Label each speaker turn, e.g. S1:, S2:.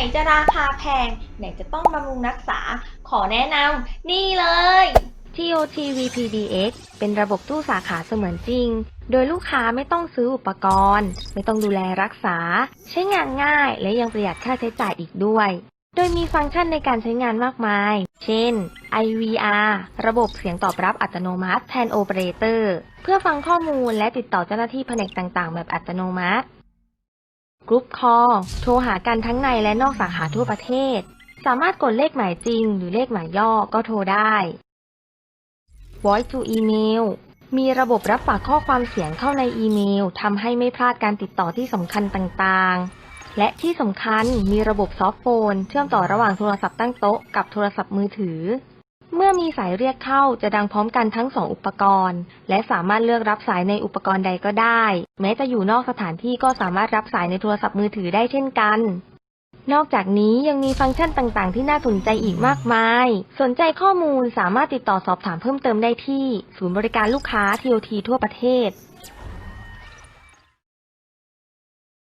S1: ไหนจะราคาแพง ไหนจะต้องบำรุงรักษา ขอแนะนำนี่เลย
S2: TOT VPDX เป็นระบบตู้สาขาเสมือนจริง โดยลูกค้าไม่ต้องซื้ออุปกรณ์ ไม่ต้องดูแลรักษา ใช้งานง่ายและยังประหยัดค่าใช้จ่ายอีกด้วย โดยมีฟังก์ชันในการใช้งานมากมาย เช่น IVR ระบบเสียงตอบรับอัตโนมัติแทนโอเปอเรเตอร์ เพื่อฟังข้อมูลและติดต่อเจ้าหน้าที่แผนกต่างๆ แบบอัตโนมัติ Group Call โทรหากันทั้งในและนอกสาขาทั่วประเทศ สามารถกดเลขหมายจริง หรือเลขหมายย่อก็โทรได้ Voice to Email มีระบบรับฝากข้อความเสียงเข้าในอีเมลทำให้ไม่พลาดการติดต่อที่สำคัญต่างๆ และที่สำคัญมีระบบซอฟต์โฟน เชื่อมต่อระหว่างโทรศัพท์ตั้งโต๊ะกับโทรศัพท์มือถือ เมื่อมีสายเรียกเข้าจะดังพร้อมกันทั้งสองอุปกรณ์ และสามารถเลือกรับสายในอุปกรณ์ใดก็ได้ แม้จะอยู่นอกสถานที่ก็สามารถรับสายในโทรศัพท์มือถือได้เช่นกัน นอกจากนี้ยังมีฟังก์ชันต่างๆ ที่น่าสนใจอีกมากมาย สนใจข้อมูลสามารถติดต่อสอบถามเพิ่มเติมได้ที่ ศูนย์บริการลูกค้า TOT ทั่วประเทศ